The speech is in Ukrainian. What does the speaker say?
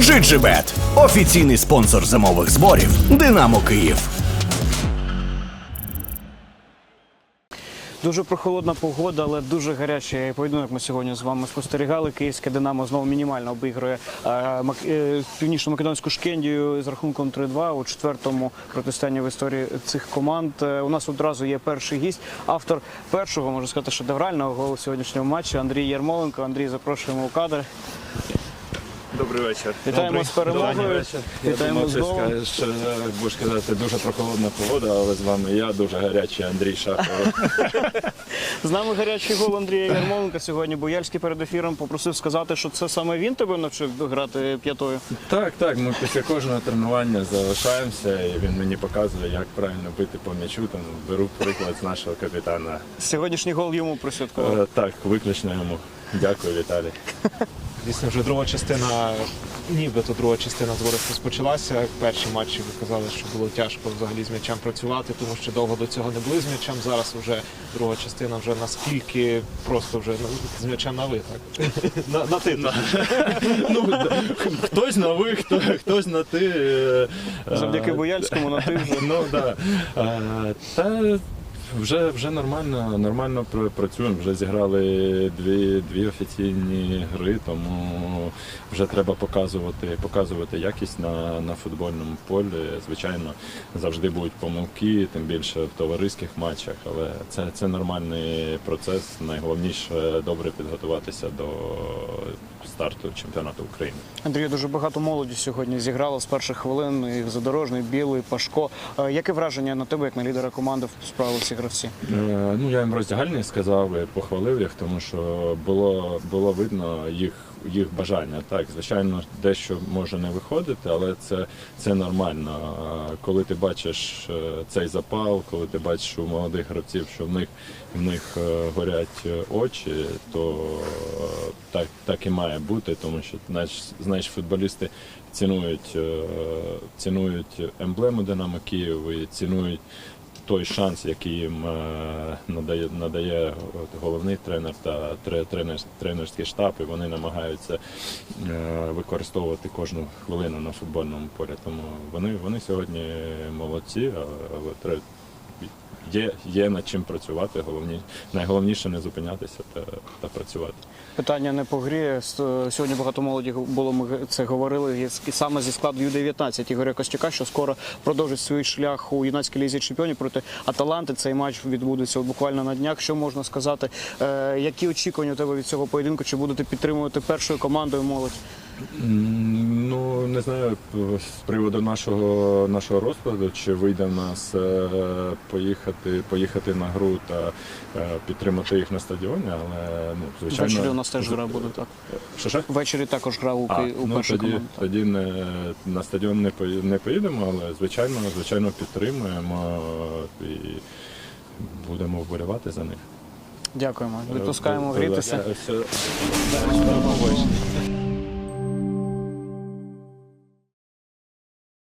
GGBet – офіційний спонсор зимових зборів Динамо Київ. Дуже прохолодна погода, але дуже гарячий поєдинок. Ми сьогодні з вами спостерігали. Київське Динамо знову мінімально обігрує е, е, північно-македонську Шкендію з рахунком 3-2 у четвертому протистоянні в історії цих команд. Е, У нас одразу є перший гість, автор першого, можна сказати, шедеврального голу сьогоднішнього матчу Андрій Ярмоленко. Андрій, запрошуємо у кадр. Добрий вечір. Вітаємо з перемогою. Вітаємо думав, з скажеш, будеш казати дуже прохолодна погода, але з вами я дуже гарячий Андрій Шахов. З нами гарячий гол Андрія Ярмоленка сьогодні. Бояльський перед ефіром попросив сказати, що це саме він тебе навчив грати п'ятою. так, так, ми після кожного тренування залишаємося, і він мені показує, як правильно бити по м'ячу. Там беру приклад з нашого капітана. Сьогоднішній гол йому присвяткував. Е, Так, виключно йому. Дякую, Віталій. Дійсно, вже друга частина, нібито друга частина зборів розпочалася. Перші матчі ви казали, що було тяжко взагалі з м'ячем працювати, тому що довго до цього не були з м'ячем. Зараз вже друга частина вже наскільки просто вже з м'ячем на ви, так? На, на ти. так. Ну, хтось на ви, хто, хтось на ти. е, Завдяки е, Бояльському на ти вже. Ну да. А, та вже, вже нормально, нормально пр- працюємо. Вже зіграли дві, дві офіційні гри, тому вже треба показувати, показувати якість на, на футбольному полі. Звичайно, завжди будуть помилки, тим більше в товариських матчах, але це, це нормальний процес. Найголовніше добре підготуватися до старту чемпіонату України. Андрію, дуже багато молоді сьогодні зіграло з перших хвилин. І Задорожний, Білий, Пашко. Е, Яке враження на тебе, як на лідера команди, справили ці гравці? Е, Ну, я їм роздягальні сказав похвалив їх, тому що було, було видно їх, їх бажання. Так, звичайно, дещо може не виходити, але це, це нормально. Коли ти бачиш е, цей запал, коли ти бачиш у молодих гравців, що в них, в них е, горять е, очі, то е, так, так і має бути, тому що знаєш, футболісти цінують, е, цінують емблему Динамо Київ і цінують той шанс, який їм е, надає, надає головний тренер та тренер, тренерський штаб, і вони намагаються е, використовувати кожну хвилину на футбольному полі. Тому вони, вони сьогодні молодці, але. Є, є над чим працювати. Головні, найголовніше не зупинятися та, та працювати. Питання не по грі. Сьогодні багато молоді було. Ми це говорили і саме зі складу Ю-19 Ігоря Костюка, що скоро продовжить свій шлях у юнацькій лізі чемпіонів проти Аталанти. Цей матч відбудеться буквально на днях. Що можна сказати? Е, які очікування у тебе від цього поєдинку? Чи будете підтримувати першою командою молодь? Ну не знаю з приводу нашого нашого розкладу, чи вийде в нас е, поїхати, поїхати на гру та е, підтримати їх на стадіоні, але ну звичайно Ввечері у нас теж гра буде так. Що що? Ввечері також гра у, А, у ну, першій тоді, команді. тоді не, на стадіон не, не поїдемо, але звичайно, звичайно підтримуємо і будемо вболівати за них. Дякуємо. Відпускаємо Е, грітися. все-